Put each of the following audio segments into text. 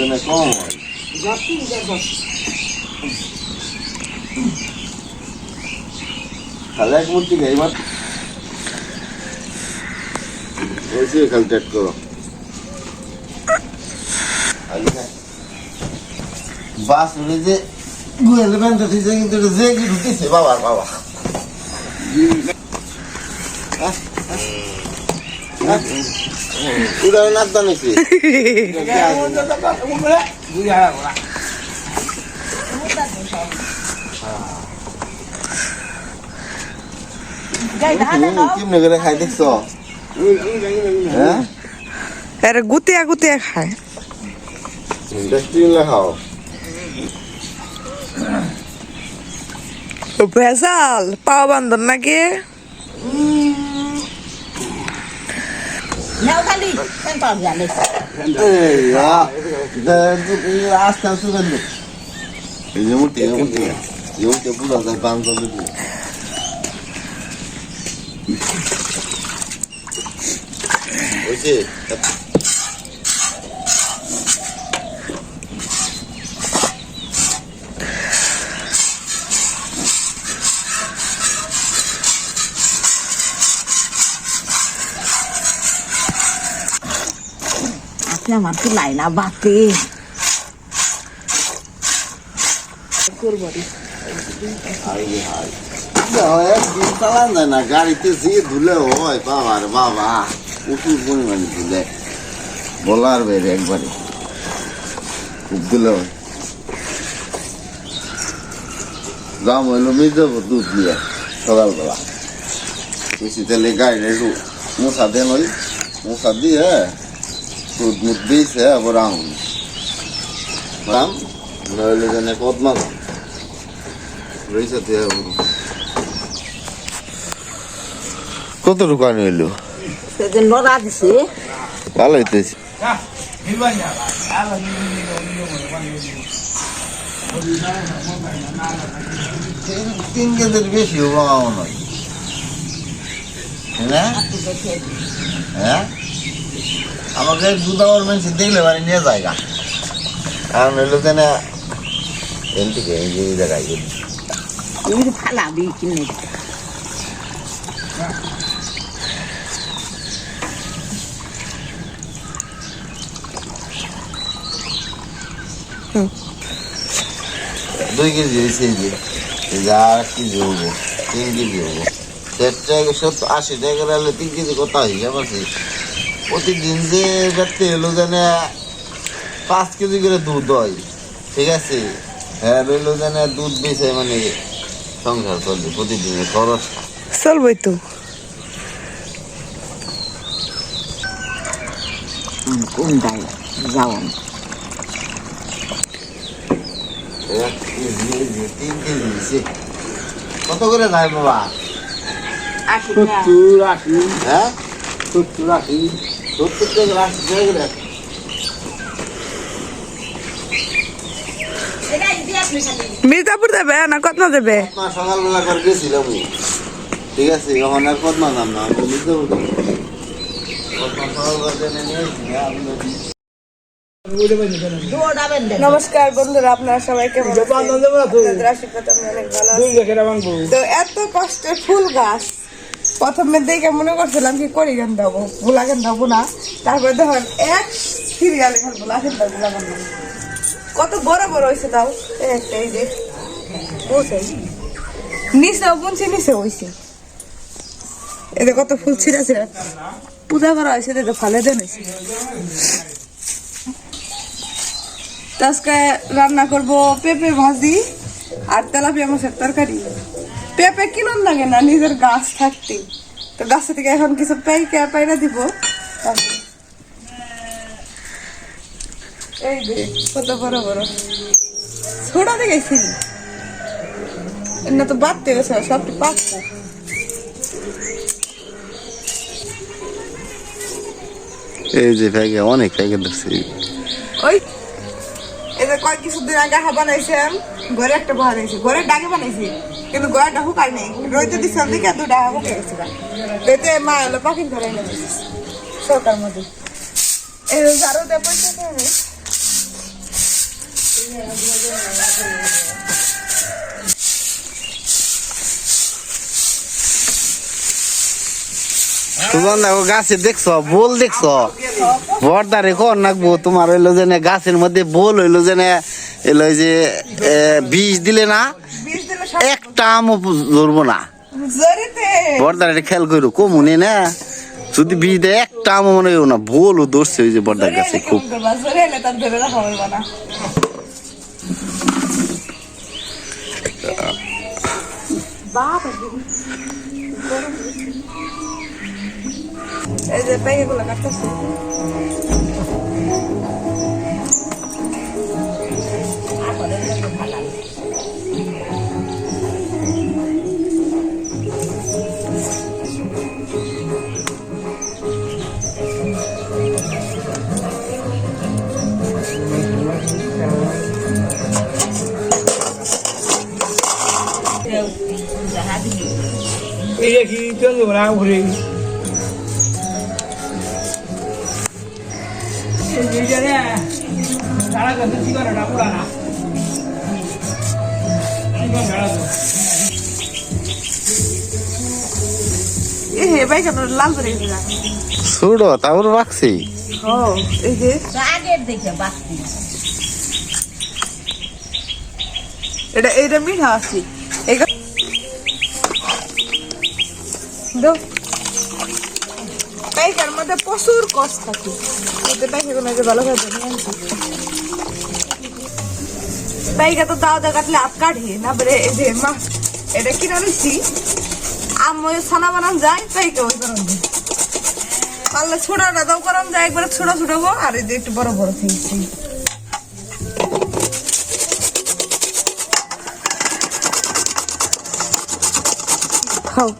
যেন কম হয় খালি এক মূর্তি খাই মাত্র বলছি খালি টেট করো। বাস উড়ে যে গুয়েলে বেঁধে দিয়েছে কিন্তু যে কি ঢুকেছে বাবার বাবা। উড়াও না তো নাকি? কেমনে করে খাই দেখছ? হ্যাঁ? এর গুতিয়া গুতিয়া খায়। ডাস্টবিন খাও। ভেজাল বান্ধন নাকি? Nấu khăn đi, khăn còn giả đi. এই আস্তে আস্তে করলো এই যে মুটি এই মুটি এই মুটি পুরো তার পান করে দিবো ওইছে Aku 不 একদিন চালান যায় না গাড়িতে যে ধুলে হয় বাবার বাবা প্রচুর পরিমাণে ধুলে বলার বেড়ে একবারে খুব ধুলে হয় দাম হইল মেজব দুধ দিয়ে সকালবেলা বেশি তেলে গাড়িটা একটু মশা দেন ওই মশা দিয়ে দুধ মুধ দিয়েছে আবার আহুন দাম নইলে যেন কদমা দাম রয়েছে কত nora di ভালো হইতেছে। তিন কেজির বেশি হব আমার নয় না হ্যাঁ? আমাকে আমার মানুষ দেখলে মানে নিয়ে জায়গা কারণ হইল যে না থেকে এই যে জায়গায় দুই কেজি হয়েছে এই যে। আর কেজি হব তিন কেজি হব। চারটা সত্তর আশি টাকা তিন কেজি কথা হিসাব আছে। প্রতিদিন যে ব্যক্তি হলো জানে পাঁচ কেজি করে দুধ হয় ঠিক আছে? হ্যাঁ রইল জানে দুধ বেছে মানে সংসার চলবে প্রতিদিনের খরচ। চলবই তো। তিন কেজি হয়েছে কত করে যায় বাবা? Akhirnya. হ্যাঁ? সত্তর সত্তর করে মির্জাপুর দেবে না কত দেবে সকালবেলা করে গেছিলাম ঠিক আছে এখন আর নাম না benda. নমস্কার বন্ধুরা আপনারা সবাই কেমন আছেন? আশীর্বাদ। তো এত কষ্টের ফুল গাছ প্রথমে দেখে মনে করছিলাম কি করি গান দেবো ভোলা গান দেবো না। তারপরে দেখুন এক সিরিয়ালে খান ভোলা গান দেবো ভোলা গান কত বড় বড় হয়েছে তাও। একটা, এই যে। নিচেও বুনছে নিচে হয়েছে এতে কত ফুল ছিঁড়া ছিঁড়া পূজা করা হয়েছে এতে ফালে দেন হয়েছে। আজকে রান্না করব পেঁপে ভাজি আর তেলাপিয়া মাছের তরকারি। পেঁপে কিনুন লাগে না নিজের গাছ থাকতে তো গাছ থেকে এখন কিছু পাইকা পাইরা দিব। এই যে কত বড় বড়। ছোটা দেখেছি না তো বাড়তে গেছে সব পাকবো। এই যে প্যাকে অনেক প্যাকেট দেখছি ওই এই যে কয়েক কিছুদিন আগে হা বানাইছিলাম ঘরে একটা বানাইছি ঘরে ডাকে বানাইছি। কিন্তু ঘরটা হুকাই নেই। রইতে দিছিলাম দেখে দুটা হুকে গেছিল এতে মা এলো পাখির ঘরে এনে দিছিস সরকার মধ্যে এই ঝাড়ু দিয়ে কর নাকবো। তোমার হইল যে গাছের মধ্যে বোল হইল যে এলো যে বিষ দিলে না একটা আমও ধরবো না। বর্দার এটা খেয়াল করো কমুনে না যদি বিষ দেয় একটা আমও মনে হয় না বোলও ধরছে ওই যে বর্দার এলে খুব। এই যে গেছে ছোড়ো তারপর রাখছি ও এই যে আগের দেখে বাঁচতি এটা এটা মিঠা আছে এই দো পাইকার মধ্যে প্রচুর কষ্ট থাকে। এতে পাইকাগুলো যে ভালো ধরে পাইকা দাও দা কাটলে আপ কাটে, না বলে এই যে মা, এটা কিনে নিচ্ছি আমি ছানা বানান যায় পাইকা ওই যায়। পারলে ছোটাটা দাও করান যায়, একবারে ছোট ছোটাবো আর এই একটু বড় বড় খেয়েছি। খাও।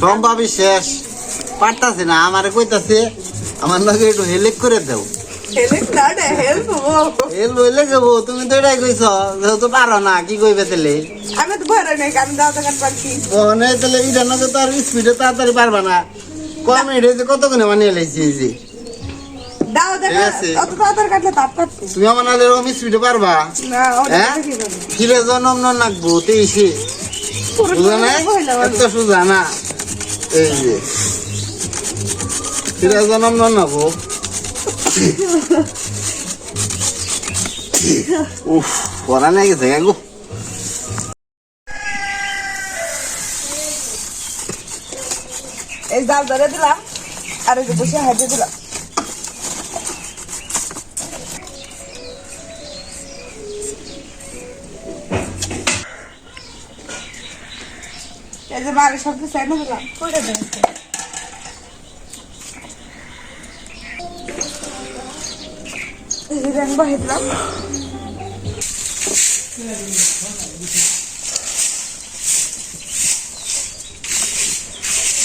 সম্ভাবই শেষ। পারতাছে না আমারে কইতাছে আমার লগে একটু হেল্প করে দাও। হেল্প হইলে যাব তুমি তো এটাই কইছ যেহেতু পারো না কি কইবে তাহলে? আমি তো ভয় নেই আমি দাও দোকান পাচ্ছি ওখানে তাহলে এটা না তো আর স্পিডে তাড়াতাড়ি পারবা না। কম যে কতক্ষণে বানিয়ে লাইছি এই যে? তুমি আমার স্পিডে পারবা? হ্যাঁ? জনম নাকবো তেইশে? বুঝা না? এত সোজা না এই যে। সেটা জানাম না না, বউ। উফ, পড়া নাই গেছে, গো এই জাল ধরে দিলাম, আর বসে হাতে দিলাম। এই যে মারে সব কিছু এনে দিলাম। করে যে রং বহে দিলাম।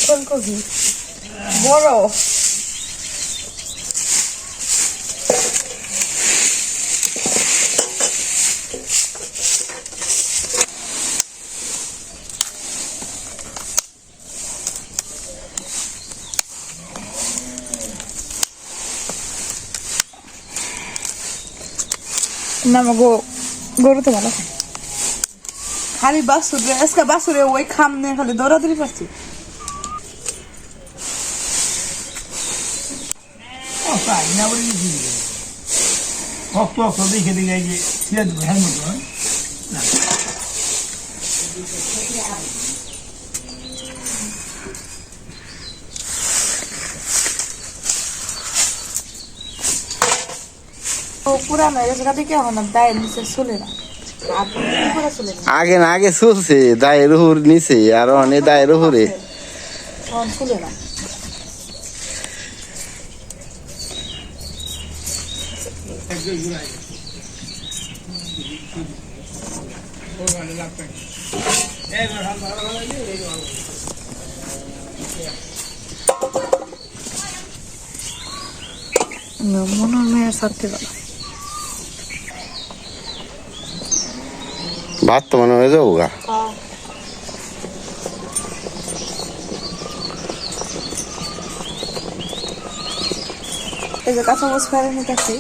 ফুলকপি। বড়। না গো গরু তো ভালো। খালি বাসুরে আজকে বাসুরে ওই খাম নিয়ে খালি দৌড়াদৌড়ি পাচ্ছি না বলি দেখে দেখে এই যে ছিঁড়ে দেবো হেলমেট হ্যাঁ ও পুরানো হয়ে গেছে দেখে এখন আর দায়ের নিচে চলে না। আর কি করে চলে না? আগে না আগে চলছে। দায়ের উপর নিচে আর অনেক দায়ের উপরে এখন চলে না। মনে হয় মেয়ের সাথে গেল ভাত তো মনে হয়ে যাব গা। এই যে কাঁচা মাছ ফেলে নিতেছি।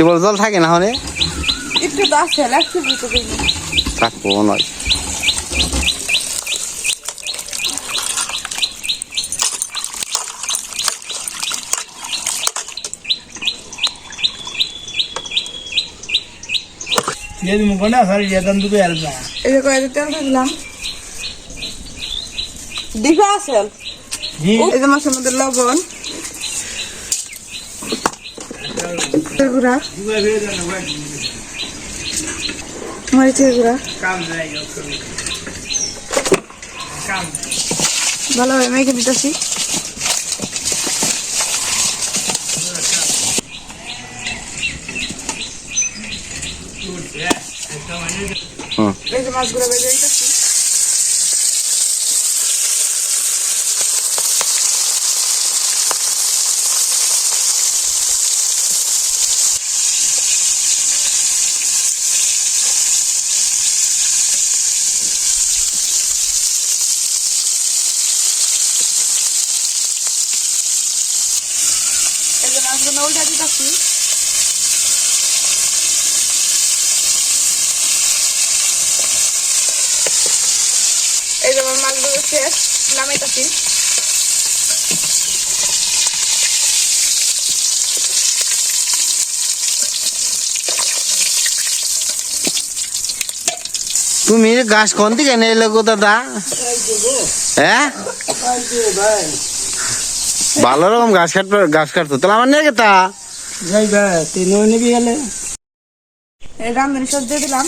টিবল জল থাকে না হলে একটু তো আছে লাগছে বুঝতে পারিনি থাকব নয় জি এই যে মাছের মধ্যে লবণ গুঁড়া মরিচের গুঁড়া ভালোভাবে মেখে যে মাছগুলো ভেজে মাছগুলো দিতেছি এই যে আমার মাছগুলো শেষ নামাইতেছি তুমি গাছ কোন দিকে নিলে গো দাদা হ্যাঁ ভালো রকম গাছ কাটবে গাছ কাটতো। তাহলে আমার নিয়ে গেতা? তিন নিবি গেলে। এই দিলাম।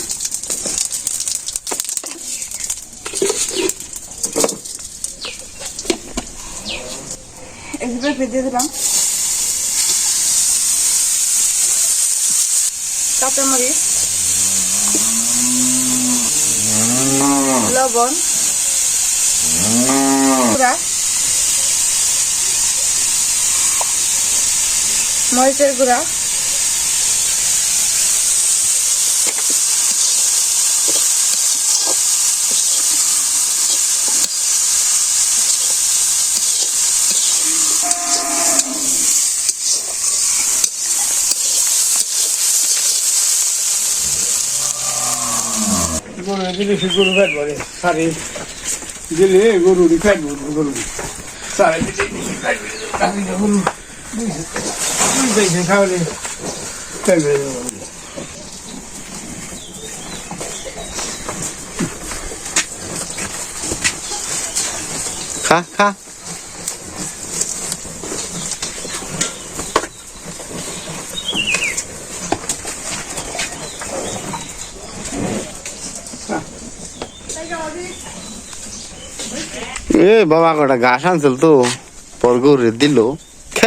পেঁপে দিয়ে দিলাম। লবণ। গুঁড়া মরিচের গুঁড়া। গরু দিলে সে গরু ফ্যাট বলে সারি। দিলে গরু ফ্যাট গরু সারি দিলে ফ্যাট গরু খাওয়ালে খা খা এ বাবা কটা ঘাস আনছিল তো পর গরু দিল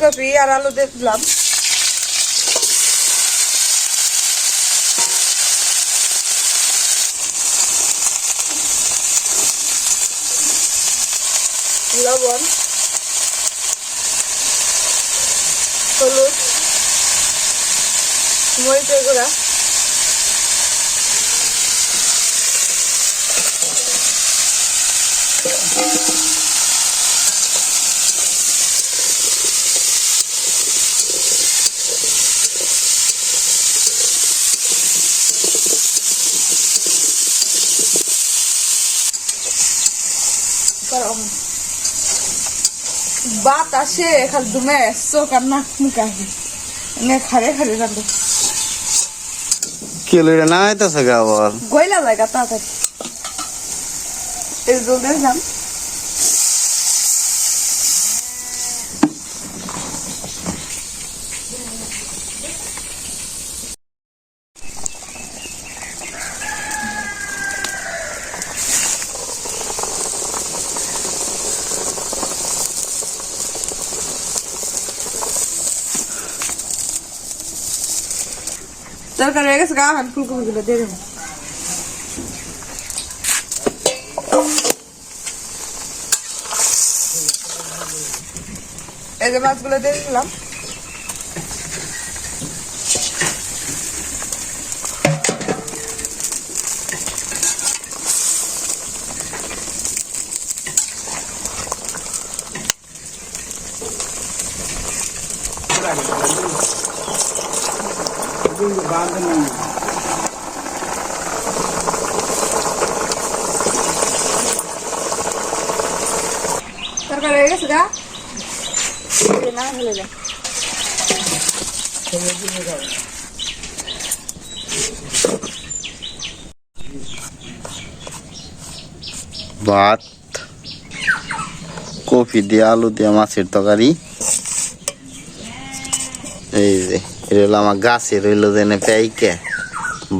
ফুলকপি আর আলু দিয়ে দিলাম। লবণ হলুদ মরিচের গুঁড়া। বাতাসে খালি দুমে চোখ আর নাক মুখ আহি এনে খারে খারে রাখব কিলো এটা না হইতেছে গা আবার। গইলা লাগা তাড়াতাড়ি। এই জল দিয়ে তরকারি হয়ে গেছে গা এখন ফুলকপিগুলো দিয়ে দেবো। এই যে মাছগুলো দিয়ে দিলাম। ভাত কফি দিয়ে আলু দিয়ে মাছের তরকারি। এই যে। এটা হলো আমার গাছে রইল যেন পেইকে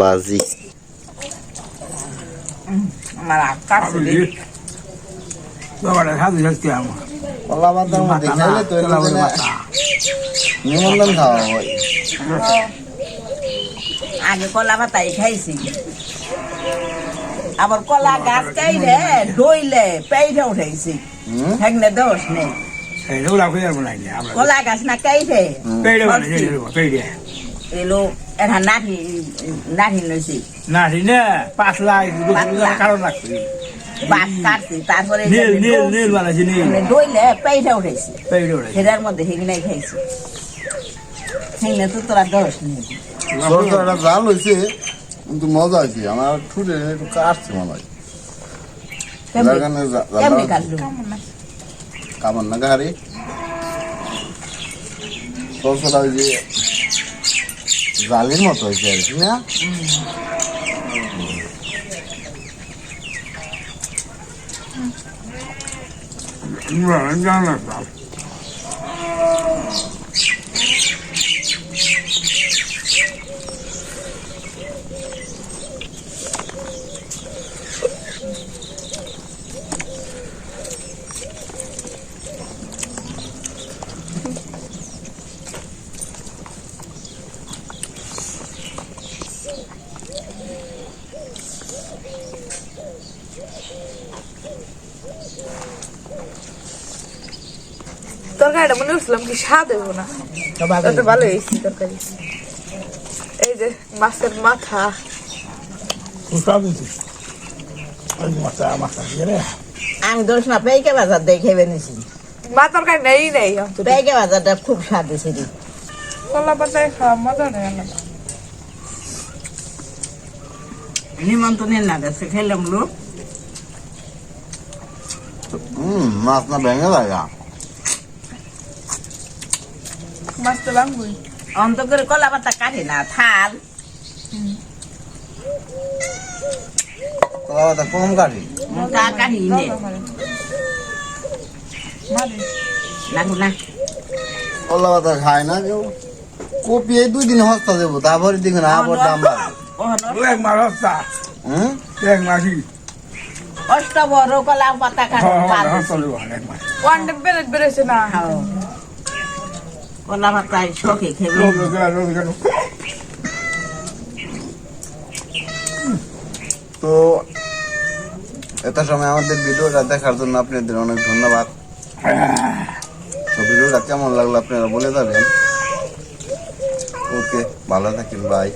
বাজি। আমার আকাশ বাবাটা সাধু শাস্তি আমার কলা পাতার মধ্যে খাইলে তো নিমন্ত্রণ খাওয়া হয়। আগে কলা পাতাই খাইছি। আবার কলা গাছ চাইলে ডইলে পেইরে উঠাইছি? দোষ নেই। এগুলো খুঁজে যাব না আমরা কলা গাছ না কাইরে পেড়ে মানে পেড়ে এলো এটা নাঠি নাঠি লইছি না ঠিক না পাঁচ লাখ কারণ লাগছে বাস কাটছি তারপরে নীল নীল নীল বানাইছি নীল উঠাইছি পেড়ে ওরে সেটার মধ্যে হেগনে খাইছি হেগনে তো তোরা দোষ নেই জাল হয়েছে কিন্তু মজা হয়েছে আমার ঠুটে একটু কাটছে মনে হয় যার কেমনি কারণে জা- কেমনি জালটা- কাটলু কামড় না গাড়ি সরষেটা ওই যে জালির মতো হয়েছে আর কি না জানা তরকারিটা মনে করছিলাম কি স্বাদ হইব না। তাতে ভালো হয়েছে তরকারি। এই যে মাছের মাথা। আমি দোষ না পেইকে বাজার দেখে বেনেছি। মা তরকারি নেই নেই। অন্তত বাজারটা খুব স্বাদ হয়েছে কলা পাতায় খাওয়া মজা নেই নিমন্ত্রণের না দেশে খেলাম লোক। হুম মাছ না ভেঙে যায় মাছ তো ভাঙবই অন্ত করে কলা পাতা কাটে না থাল। কলা পাতা কম কাটি? তা কাটি নে। লাগু না। কলা পাতা খায় না কেউ? কপি এই দুই দিন হস্তা দেবো তারপরে দেখুন আবার দাম বাড়বে এক মাস হস্তা। হুম? এক মাসই অষ্ট বড় কলা পাতা ওয়ান ডে বেড়ে বেড়েছে না। কলা কেন তো এত সময় আমাদের ভিডিওটা দেখার জন্য আপনাদের অনেক ধন্যবাদ। তো ভিডিওটা কেমন লাগল আপনারা বলে যাবেন। ওকে, ভালো থাকেন বাই